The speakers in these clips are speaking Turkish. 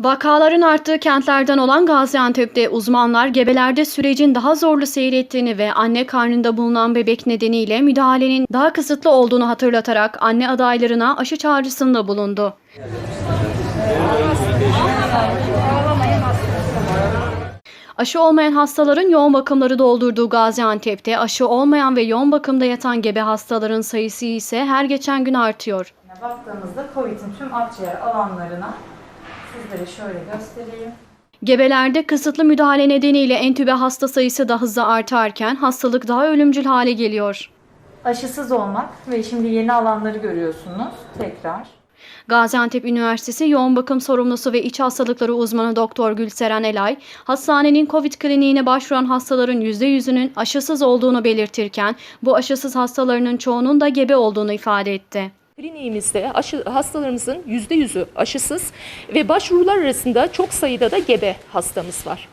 Vakaların arttığı kentlerden olan Gaziantep'te uzmanlar gebelerde sürecin daha zorlu seyrettiğini ve anne karnında bulunan bebek nedeniyle müdahalenin daha kısıtlı olduğunu hatırlatarak anne adaylarına aşı çağrısında bulundu. Aşı olmayan hastaların yoğun bakımları doldurduğu Gaziantep'te aşı olmayan ve yoğun bakımda yatan gebe hastaların sayısı ise her geçen gün artıyor. Baktığımızda COVID'in tüm akciğer alanlarına sizlere şöyle göstereyim. Gebelerde kısıtlı müdahale nedeniyle entübe hasta sayısı da hızla artarken hastalık daha ölümcül hale geliyor. Aşısız olmak ve şimdi yeni alanları görüyorsunuz tekrar. Gaziantep Üniversitesi Yoğun Bakım Sorumlusu ve İç Hastalıkları Uzmanı Doktor Gülseren Elay, hastanenin COVID kliniğine başvuran hastaların %100'ünün aşısız olduğunu belirtirken, bu aşısız hastalarının çoğunun da gebe olduğunu ifade etti. Kliniğimizde aşı, hastalarımızın %100'ü aşısız ve başvurular arasında çok sayıda da gebe hastamız var.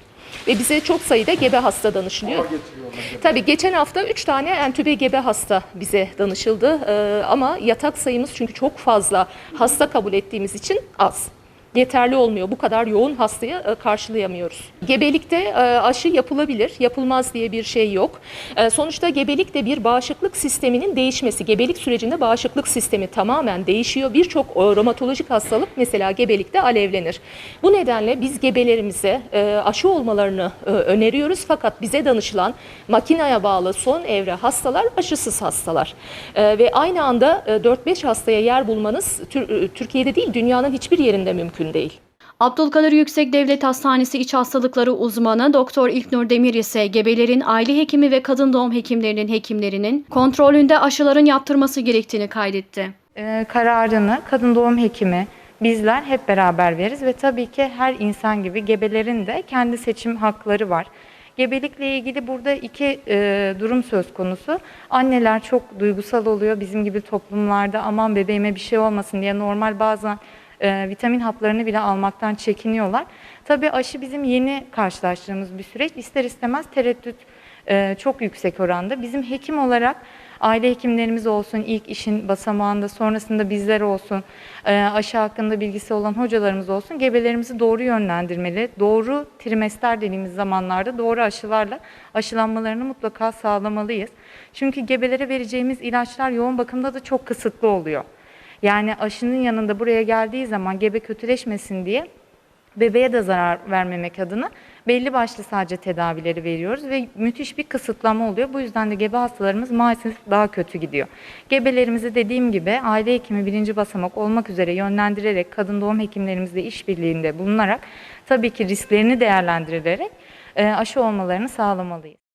Ve bize çok sayıda gebe hasta danışılıyor. Tabii geçen hafta 3 tane entübe gebe hasta bize danışıldı. Ee, ama yatak sayımız çünkü çok fazla hasta kabul ettiğimiz için az. Yeterli olmuyor. Bu kadar yoğun hastayı e, karşılayamıyoruz. Gebelikte e, aşı yapılabilir. Yapılmaz diye bir şey yok. E, Sonuçta gebelik de bir bağışıklık sisteminin değişmesi. Gebelik sürecinde bağışıklık sistemi tamamen değişiyor. Birçok romatolojik hastalık mesela gebelikte alevlenir. Bu nedenle biz gebelerimize aşı olmalarını öneriyoruz. Fakat bize danışılan makineye bağlı son evre hastalar aşısız hastalar. Ve aynı anda e, 4-5 hastaya yer bulmanız Tür- Türkiye'de değil dünyanın hiçbir yerinde mümkün değil. Abdülkadir Yüksek Devlet Hastanesi İç Hastalıkları uzmanı Doktor İlknur Demir ise gebelerin aile hekimi ve kadın doğum hekimlerinin hekimlerinin kontrolünde aşıların yaptırması gerektiğini kaydetti. Ee, kararını kadın doğum hekimi bizler hep beraber veririz ve tabii ki her insan gibi gebelerin de kendi seçim hakları var. Gebelikle ilgili burada iki e, durum söz konusu. Anneler çok duygusal oluyor. Bizim gibi toplumlarda aman bebeğime bir şey olmasın diye normal bazen e, vitamin haplarını bile almaktan çekiniyorlar. Tabii aşı bizim yeni karşılaştığımız bir süreç. İster istemez tereddüt e, çok yüksek oranda. Bizim hekim olarak aile hekimlerimiz olsun, ilk işin basamağında, sonrasında bizler olsun, e, aşı hakkında bilgisi olan hocalarımız olsun, gebelerimizi doğru yönlendirmeli, doğru trimester dediğimiz zamanlarda doğru aşılarla aşılanmalarını mutlaka sağlamalıyız. Çünkü gebelere vereceğimiz ilaçlar yoğun bakımda da çok kısıtlı oluyor. Yani aşının yanında buraya geldiği zaman gebe kötüleşmesin diye bebeğe de zarar vermemek adına belli başlı sadece tedavileri veriyoruz ve müthiş bir kısıtlama oluyor. Bu yüzden de gebe hastalarımız maalesef daha kötü gidiyor. Gebelerimizi dediğim gibi aile hekimi birinci basamak olmak üzere yönlendirerek kadın doğum hekimlerimizle işbirliğinde bulunarak tabii ki risklerini değerlendirerek e, aşı olmalarını sağlamalıyız.